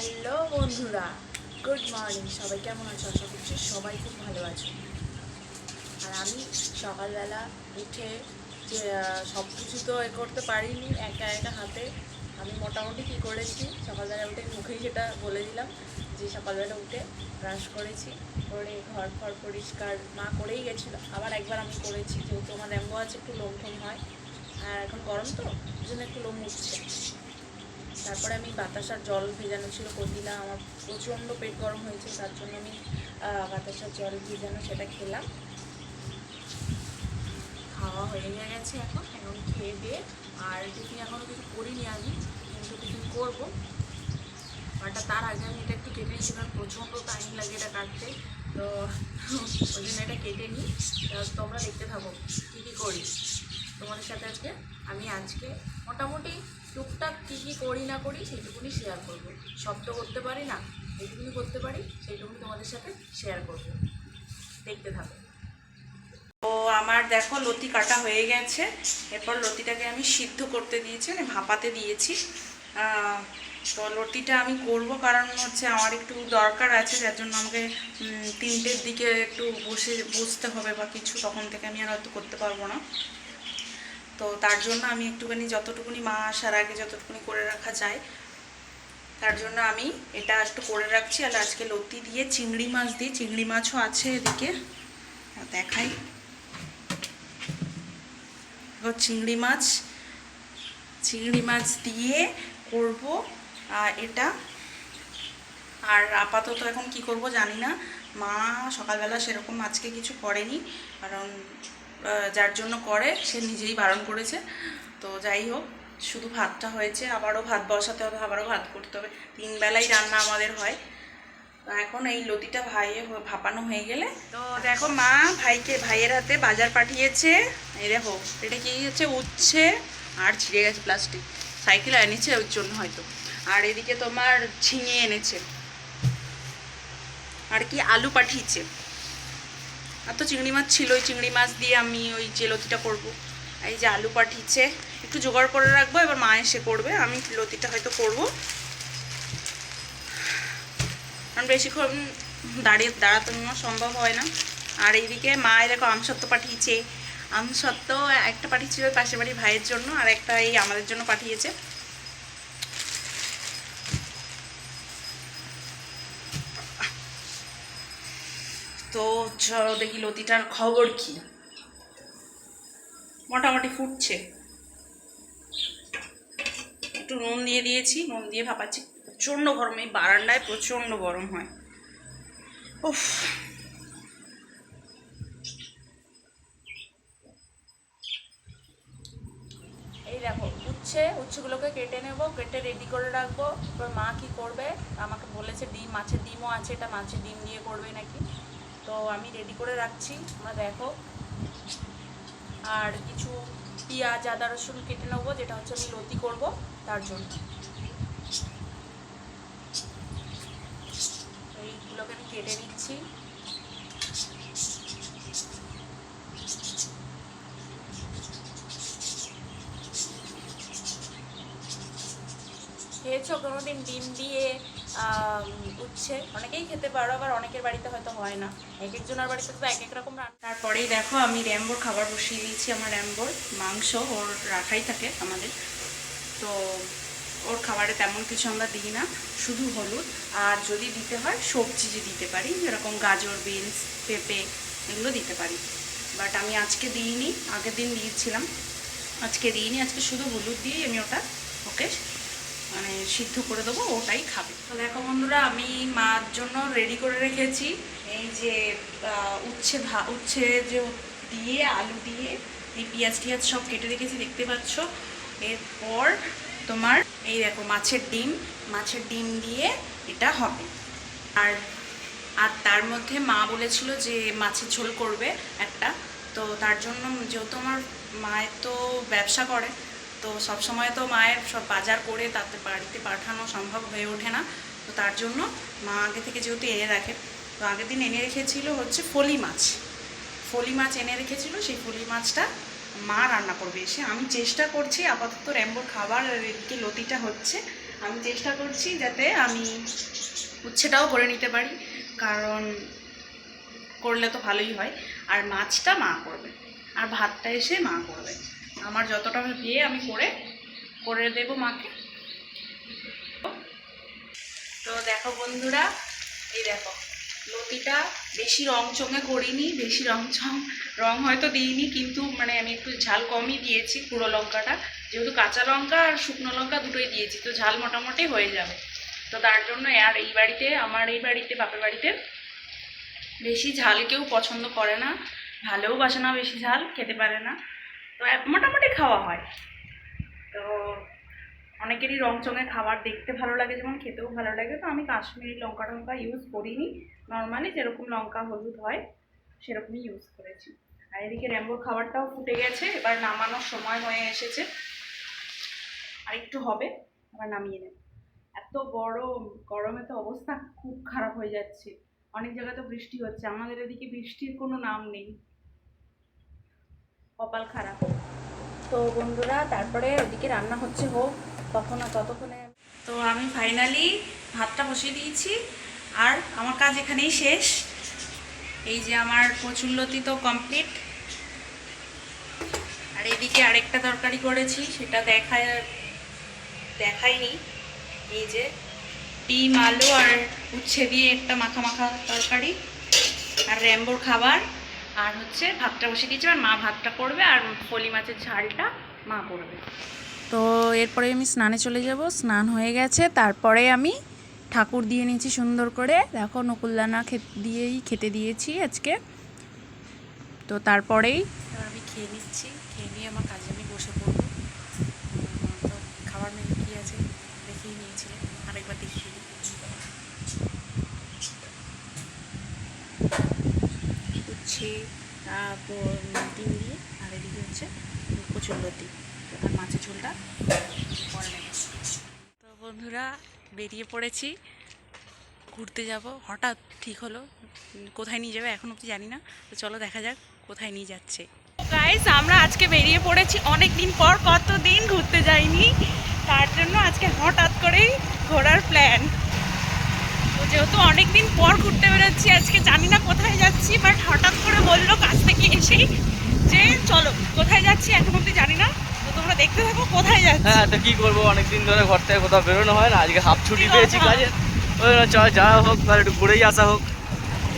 Hello বন্ধুরা good morning সবাই কেমন আছো? আশা করছি সবাই খুব ভালো আছো। আর আমি সকালবেলা উঠে যে সব কিছু তো এ করতে পারিনি একা একা হাতে। আমি মোটামুটি কী করেছি, সকালবেলা উঠে মুখেই সেটা বলে দিলাম যে, সকালবেলা উঠে ব্রাশ করেছি, করে ঘর ফর পরিষ্কার মা করেই গেছিল। আবার একবার আমি করেছি, যেহেতু আমার র্যাম্বো আছে, একটু লোম টোম হয়। আর এখন গরম তো, ওই জন্য একটু লোম উঠছে। তারপরে আমি বাতাসার জল ভেজানো ছিল দিলাম আমার প্রচণ্ড পেট গরম হয়েছে, তার জন্য আমি বাতাসার জল ভেজানো সেটা খেলাম। খাওয়া হয়ে গেছে এখন এখন খেয়ে দিয়ে, আর টিফিন এখনও কিছু করিনি আমি, কিন্তু টিফিন করব। বাটটা তার আগে আমি এটা একটু কেটে নিচ্ছি কারণ প্রচণ্ড টাইম লাগে এটা কাটতে। তো ওই জন্য এটা কেটে নিই। তোমরা দেখতে থাকো, কী কী করি। তোমাদের সাথে আজকে, আমি আজকে মোটামুটি টুকটাক কী কী করি না করি সেইটুকুনি শেয়ার করব। তো করতে পারি না যেটুকুনি করতে পারি, সেইটুকুনি তোমাদের সাথে শেয়ার করব। দেখতে থাকো। তো আমার দেখো লতি কাটা হয়ে গেছে, এরপর লতিটাকে আমি সিদ্ধ করতে দিয়েছি মানে ভাপাতে দিয়েছি। তো লতিটা আমি করব কারণ হচ্ছে আমার একটু দরকার আছে, যার জন্য আমাকে তিনটের দিকে একটু বসে, বসতে হবে বা কিছু, তখন থেকে আমি আর হয়তো করতে পারব না। তো তার জন্য আমি একটুখানি যতটুকুনি মা আসার আগে যতটুকুনি করে রাখা যায়, তার জন্য আমি এটা একটু করে রাখছি। আর আজকে লতি দিয়ে চিংড়ি মাছ দিয়ে, চিংড়ি মাছও আছে এদিকে। দেখাই। চিংড়ি মাছ চিংড়ি মাছ দিয়ে করব। এটা, আর আপাতত এখন কি করব জানি না। মা সকালবেলা সেরকম আজকে কিছু করেনি, কারণ যার জন্য করে, সে নিজেই বারণ করেছে। তো যাই হোক, শুধু ভাতটা হয়েছে, আবারও ভাত বসাতে হবে, আবারও ভাত করতে হবে। তিন বেলাই রান্না আমাদের হয়। তো এখন এই লতিটা ভাইয়ে ভাপানো হয়ে গেলে। তো দেখো মা ভাইকে, ভাইয়ের হাতে বাজার পাঠিয়েছে। এই দেখো এটা কি হচ্ছে? উচ্ছে আর ছিঁড়ে গেছে প্লাস্টিক সাইকেল এনেছে ওর জন্য হয়তো। আর এদিকে তোমার ঝিঙে এনেছে। আর কি আলু পাঠিয়েছে। আর তো চিংড়ি মাছ ছিল, ওই চিংড়ি মাছ দিয়ে আমি ওই যে লতিটা করব। এই যে আলু পাঠিয়েছে, একটু জোগাড় করে রাখব, এবার মা এসে করবে, আমি লতিটা হয়তো করব। কারণ বেশিক্ষণ দাঁড়িয়ে, দাঁড়াতে সম্ভব হয় না। আর এইদিকে মা, এই দেখো আমসত্ত্ব পাঠিয়েছে। আমসত্ত্ব একটা পাঠিয়েছিল পাশের বাড়ি ভাইয়ের জন্য, আর একটা এই আমাদের জন্য পাঠিয়েছে। তো চলো দেখি লতিটার খবর কি? মোটামুটি ফুটছে। একটু নুন দিয়ে দিয়েছি, নুন দিয়ে ভাপাচ্ছি। প্রচণ্ড গরম, এই বারান্দায় প্রচণ্ড গরম হয়। উফ। এই উচ্ছে, উচ্ছেগুলোকে কেটে নেব, কেটে রেডি করে রাখব। এবার মা কি করবে? আমাকে বলেছে ডিম মাছের ডিমও আছে, এটা মাছের ডিম দিয়ে করবে নাকি? তো আমি রেডি করে রাখছি। তোমরা দেখো। আর কিছু পেঁয়াজ, আদা, রসুন কেটে নেব, যেটা হচ্ছে আমি লতি করব তার জন্য। এইগুলোকে আমি কেটে নিচ্ছি। খেয়েছো কোনোদিন? ডিম দিয়ে উচ্ছে। অনেকেই খেতে পারো, আবার অনেকের বাড়িতে হয়তো হয় না। এক একজনের বাড়িতে তো এক এক রকম তারপরেই দেখো, আমি র্যাম্বোর খাবার বসিয়ে দিয়েছি আমার র্যাম্বোর। মাংস ওর রাখাই থাকে আমাদের। তো ওর খাবারে তেমন কিছু আমরা দিই না, শুধু হলুদ। আর যদি দিতে হয়, সবজি যে দিতে পারি, যেরকম গাজর, বিনস, পেঁপে, এগুলো দিতে পারি। বাট আমি আজকে দিইনি, আগের দিন দিয়েছিলাম। আজকে দিইনি, আজকে শুধু হলুদ দিয়েই আমি ওটা, ওকে মানে সিদ্ধ করে দেবো, ওটাই খাবে। তো দেখো বন্ধুরা, আমি মার জন্য রেডি করে রেখেছি। এই যে উচ্ছে ভা, উচ্ছে যে দিয়ে, আলু দিয়ে, এই পেঁয়াজ টিয়াজ সব কেটে রেখেছি, দেখতে পাচ্ছ। এরপর তোমার, এই দেখো মাছের ডিম। মাছের ডিম দিয়ে এটা হবে। আর আর তার মধ্যে মা বলেছিল যে মাছের ঝোল করবে একটা। তো তার জন্য, যেহেতু আমার মায়ের তো ব্যবসা করে তো সব সময় তো মায়ের সব বাজার করে তাতে বাড়িতে পাঠানো সম্ভব হয়ে ওঠে না। তো তার জন্য মা আগে থেকে যেহেতু এনে রাখে, তো আগের দিন এনে রেখেছিল হচ্ছে ফলি মাছ। ফলি মাছ এনে রেখেছিল, সেই ফলি মাছটা মা রান্না করবে। এসে আমি চেষ্টা করছি আপাতত র্যাম্বোর খাবার এদিকে লতিটা হচ্ছে, আমি চেষ্টা করছি যাতে আমি উচ্ছেটাও করে নিতে পারি, কারণ করলে তো ভালোই হয়। আর মাছটা মা করবে, আর ভাতটা এসে মা করবে। আমার যতটা দিয়ে আমি করে করে দেবো মাকে। তো দেখো বন্ধুরা, এই দেখো, লতিটা বেশি রং চঙে করিনি, বেশি রং চং রং হয়তো দিইনি, কিন্তু মানে আমি একটু ঝাল কমই দিয়েছি পুরো লঙ্কাটা। যেহেতু কাঁচা লঙ্কা আর শুকনো লঙ্কা দুটোই দিয়েছি, তো ঝাল মোটামুটি হয়ে যাবে। তো তার জন্য আর এই বাড়িতে, আমার এই বাড়িতে, বাপের বাড়িতে বেশি ঝাল কেউ পছন্দ করে না, ভালোও বাসে না বেশি ঝাল, খেতে পারে না। তো মোটামুটি খাওয়া হয়। তো অনেকেরই রং চঙে খাবার দেখতে ভালো লাগে, যেমন খেতেও ভালো লাগে। তো আমি কাশ্মীরি লঙ্কা টঙ্কা ইউজ করিনি। নর্মালি যেরকম লঙ্কা, হলুদ হয়, সেরকমই ইউজ করেছি। আর এদিকে র্যাম্বোর খাবারটাও ফুটে গেছে, এবার নামানোর সময় হয়ে এসেছে। আর একটু হবে, আবার নামিয়ে নেব। এত গরম, গরমে তো অবস্থা খুব খারাপ হয়ে যাচ্ছে। অনেক জায়গায় তো বৃষ্টি হচ্ছে, আমাদের এদিকে বৃষ্টির কোনো নাম নেই। কপাল খারাপ তো বন্ধুরা, তারপরে ওদিকে রান্না হচ্ছে হোক, তখন ততক্ষণে তো আমি ফাইনালি ভাতটা বসিয়ে দিয়েছি, আর আমার কাজ এখানেই শেষ। এই যে আমার কচুল্লতি তো কমপ্লিট আর এদিকে আরেকটা তরকারি করেছি, সেটা দেখায় দেখাইনি। এই যে ডিম, আলু আর উচ্ছে দিয়ে একটা মাখা মাখা তরকারি, আর র্যাম্বোর খাবার। আর হচ্ছে ভাতটা বসিয়ে দিয়েছি আর মা ভাতটা করবে আর ফলি মাছের ঝালটা মা করবে। তো এরপরে আমি স্নানে চলে যাব স্নান হয়ে গেছে তারপরে আমি ঠাকুর দিয়ে নিয়েছি সুন্দর করে। দেখো নকুলদানা দিয়েই খেতে দিয়েছি আজকে। তো তারপরেই আমি খেয়ে নিচ্ছি খেয়ে নিয়ে আমার কাজে আমি বসে পড়ব। তো খাবার মেনু কী আছে দেখেই নিয়েছিলেন আরেকবার দেখিয়ে দিই উচ্ছে তারপর ডিম দিয়ে, আর এদিকে হচ্ছে কচুরলতি আর মাছের ঝোলটা তো বন্ধুরা, বেরিয়ে পড়েছি। ঘুরতে যাব। হঠাৎ ঠিক হলো। কোথায় নিয়ে যাবে এখন অব্দি জানি না। তো চলো দেখা যাক কোথায় নিয়ে যাচ্ছে। গাইস আমরা আজকে বেরিয়ে পড়েছি অনেক দিন পর, কতদিন ঘুরতে যাইনি। তার জন্য আজকে হঠাৎ করেই ঘোরার প্ল্যান যেহেতু অনেকদিন পর ঘুরতে বেরোচ্ছি আজকে জানি না কোথায় যাচ্ছি বাট হঠাৎ করে বলল কাছ থেকে এসেই যে চলো কোথায় যাচ্ছি এখন অব্দি জানি না তো তোমরা দেখতে থাকো কোথায় যাচ্ছি। হ্যাঁ তো কি করব অনেকদিন ধরে ঘর থেকে কোথাও বেরোনো হয় না আজকে হাফ ছুটি পেয়েছি কাজে। ওই জন্য চল যাওয়া হোক তাহলে একটু ঘুরেই আসা হোক।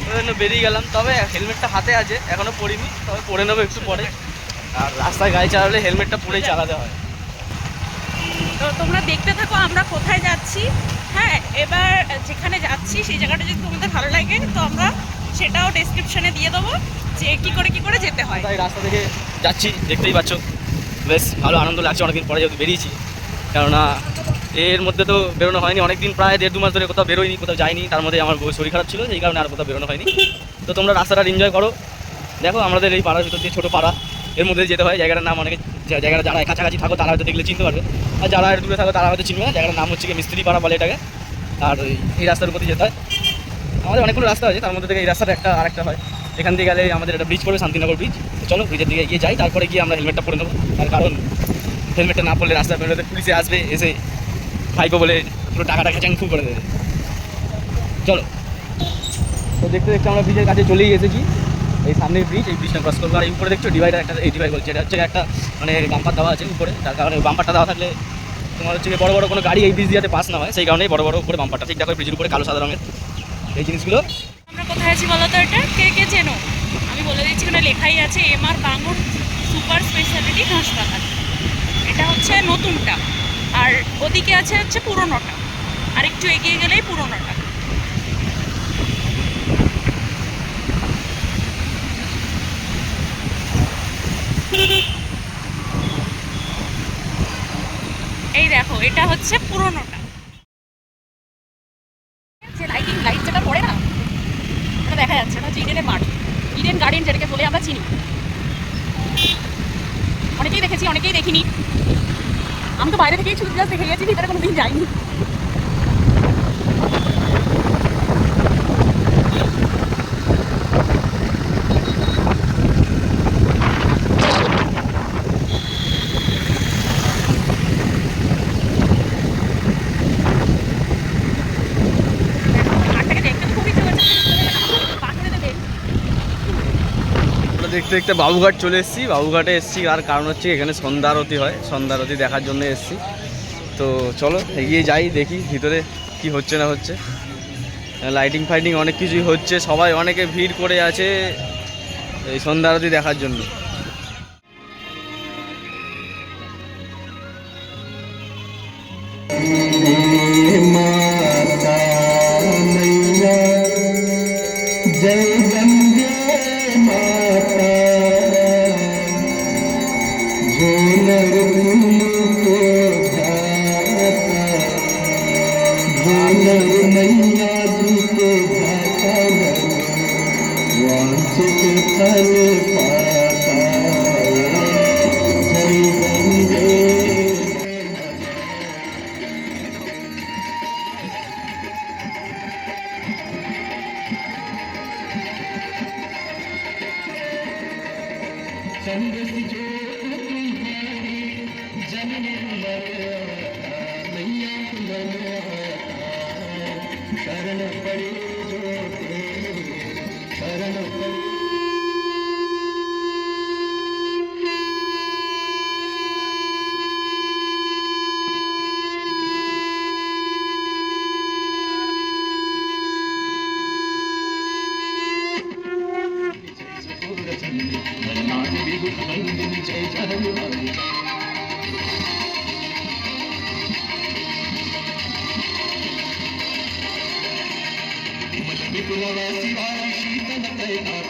ওই জন্য বেরিয়ে গেলাম তবে হেলমেটটা হাতে আছে এখনও পরিনি তবে পরে নেব একটু পরে। আর রাস্তায় গাড়ি চালালে হেলমেটটা পুরেই চালাতে হয়। তো তোমরা দেখতে থাকো আমরা কোথায় যাচ্ছি। হ্যাঁ এবার যেখানে যাচ্ছি সেই জায়গাটা যদি তোমাদের ভালো লাগে, তো আমরা সেটাও ডেসক্রিপশনে দিয়ে দেবো যে কি করে কি করে যেতে হয়। তাই রাস্তা থেকে যাচ্ছি, দেখতেই পাচ্ছ। বেশ ভালো আনন্দ লাগছে, অনেকদিন পরে যেহেতু বেরিয়েছি। কেননা এর মধ্যে তো বেরোনো হয়নি, অনেকদিন প্রায় দেড় দু মাস ধরে কোথাও বেরোয়নি কোথাও যাইনি। তার মধ্যে আমার শরীর খারাপ ছিল, সেই কারণে আর কোথাও বেরোনো হয়নি। তো তোমরা রাস্তাটা এনজয় করো। দেখো আমাদের এই পাড়ার ভিতর দিয়ে ছোটো পাড়া। এর মধ্যে যেতে হয়, জায়গাটার নাম অনেকে যে জায়গাটা যারা কাছাকাছি থাকো, তারা হয়তো দেখলে চিনতে পারবে। আর যারা এর দূরে থাকো, তারা হয়তো চিনবে না। জায়গাটার নাম হচ্ছে কি, মিস্ত্রি পাড়া বলে এটাকে। আর এই- রাস্তার উপর যেতে হয়। আমাদের অনেকগুলো রাস্তা আছে, তার মধ্যে থেকে এই রাস্তাটা একটা, আরেকটা হয়। এখান দিয়ে গেলে আমাদের একটা ব্রিজ পড়বে, শান্তিনগর ব্রিজ চলো ব্রিজের দিকে গিয়ে যাই, তারপরে গিয়ে আমরা হেলমেটটা পরে নেব। তার কারণ হেলমেটটা না পড়লে রাস্তায় বেরোতে পুলিশে আসবে, এসে ভাইপো বলে পুরো টাকাটা খেঁচাং ফু করে দেবে। চলো। তো দেখতে দেখতে আমরা ব্রিজের কাছে চলেই এসেছি। এই সামনের ব্রিজ এই ব্রিজটা ক্রস করব। আর এই উপরে দেখছ ডিভাইডার একটা, এই ডিভাইড বলছে, এটা হচ্ছে একটা মানে বাম্পার দেওয়া আছে উপরে। তার কারণে বাম্পারটা দেওয়া থাকলে তোমার হচ্ছে বড় বড় কোনো গাড়ি এই ব্রিজ দিয়ে পাস না হয়। সেই কারণেই বড় বড় উপরে বাম্পারটা ঠিক দেখো ব্রিজের উপরে কালো, সাদা রঙের এই জিনিসগুলো। আমরা কোথায় আছি বলো তো এটা? কে কে চেনো? আমি বলে দিচ্ছি এখানে লেখাই আছে M R Bangur super speciality হাসপাতাল। এটা হচ্ছে নতুনটা। আর ওদিকে আছে হচ্ছে পুরোনোটা। আর একটু এগিয়ে গেলেই পুরোনোটা এই দেখো এটা হচ্ছে পুরোনোটা। যে লাইটিং যেটা পড়ে না ওটা দেখা যাচ্ছে না, হচ্ছে ইডেনের মাঠ। ইডেন গার্ডেন যেটাকে বলে আমরা চিনি। অনেকেই দেখেছি, অনেকেই দেখিনি। আমি তো বাইরে থেকেই জাস্ট দেখে গেছি ভিতরে কোনো দিন যাইনি। দেখতে দেখতে বাবুঘাট চলে এসেছি। বাবুঘাটে এসেছি, আর কারণ হচ্ছে এখানে সন্ধ্যা আরতি হয়। সন্ধ্যা আরতি দেখার জন্য এসেছি। তো চলো, এগিয়ে যাই, দেখি ভিতরে কি হচ্ছে না হচ্ছে। লাইটিং ফাইটিং অনেক কিছুই হচ্ছে। সবাই অনেকে ভিড় করে আছে এই সন্ধ্যা আরতি দেখার জন্য। Ellerini शरण पड़े शरण पड़े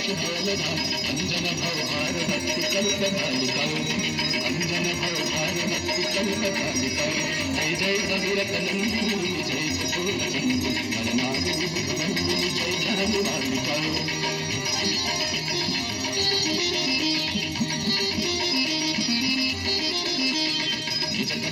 పట్టు తోలన అంజన భవార భక్తి కలిత బాలికావు అంజన భవార భక్తి కలిత బాలికావు జై జై భగీరథ నందిని జై సుశోల నంది పరమాగు నందిని జై ధనము బాలికావు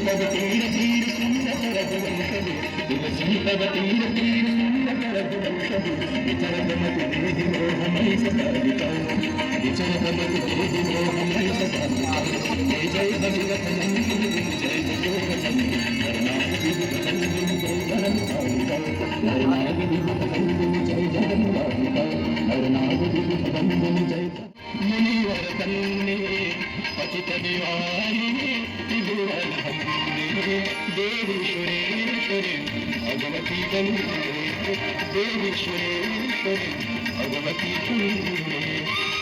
దివసీపవ తీర తీర సుందర వంశము దివసీపవ తీర తీర సుందర వంశము విచరతమకు దేహి మోహమై సదాలితాము విచరతమకు దేహి మోహమై సదాలితాము జయ జయ భగవత నందిని జయ భగవతం కరుణాకి నందిని జయ జగన్మాలిక కరుణాకి నందిని జయ జగన్మాలిక కరుణాకి నందిని జయ మునివర తన్నే పతిత దివారి Thank you.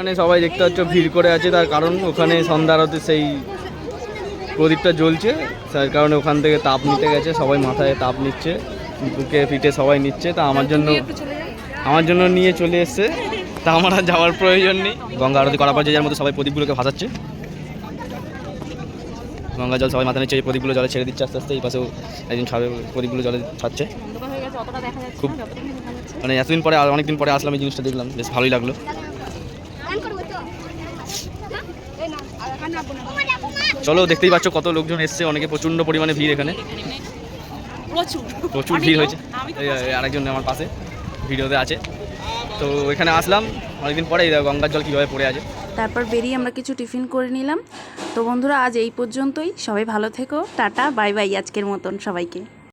ওখানে সবাই দেখতে পাচ্ছ, ভিড় করে আছে। তার কারণ ওখানে সন্ধ্যা আরতে সেই প্রদীপটা জ্বলছে। তার কারণে ওখান থেকে তাপ নিতে গেছে। সবাই মাথায় তাপ নিচ্ছে, বুকে পিঠে সবাই নিচ্ছে। তা আমার জন্য আমার জন্য নিয়ে চলে এসছে। তা আমার আর যাওয়ার প্রয়োজন নেই। গঙ্গা আরতি করার পর যে যার মতো সবাই প্রদীপগুলোকে ভাসাচ্ছে। গঙ্গা জল সবাই মাথা নিচ্ছে, এই প্রদীপগুলো জলে ছেড়ে দিচ্ছে আস্তে আস্তে। এই পাশেও একদিন ছাড়ে প্রদীপগুলো জলে ছাড়ছে। খুব মানে এতদিন পরে অনেকদিন পরে আসলাম, এই জিনিসটা দেখলাম, বেশ ভালোই লাগল। চলো দেখতেই পাচ্ছ কত লোকজন এসছে। অনেকে প্রচণ্ড পরিমাণে ভিড় এখানে। প্রচুর। প্রচুর ভিড় হয়েছে। আরেকজন আমার পাশে ভিডিওতে আছে। তো এখানে আসলাম। অনেকদিন পরে গঙ্গার জল কীভাবে পড়ে আছে। তারপর বেরিয়ে আমরা কিছু টিফিন করে নিলাম। তো বন্ধুরা আজ এই পর্যন্তই। সবাই ভালো থেকো। টাটা বাই বাই আজকের মতন সবাইকে।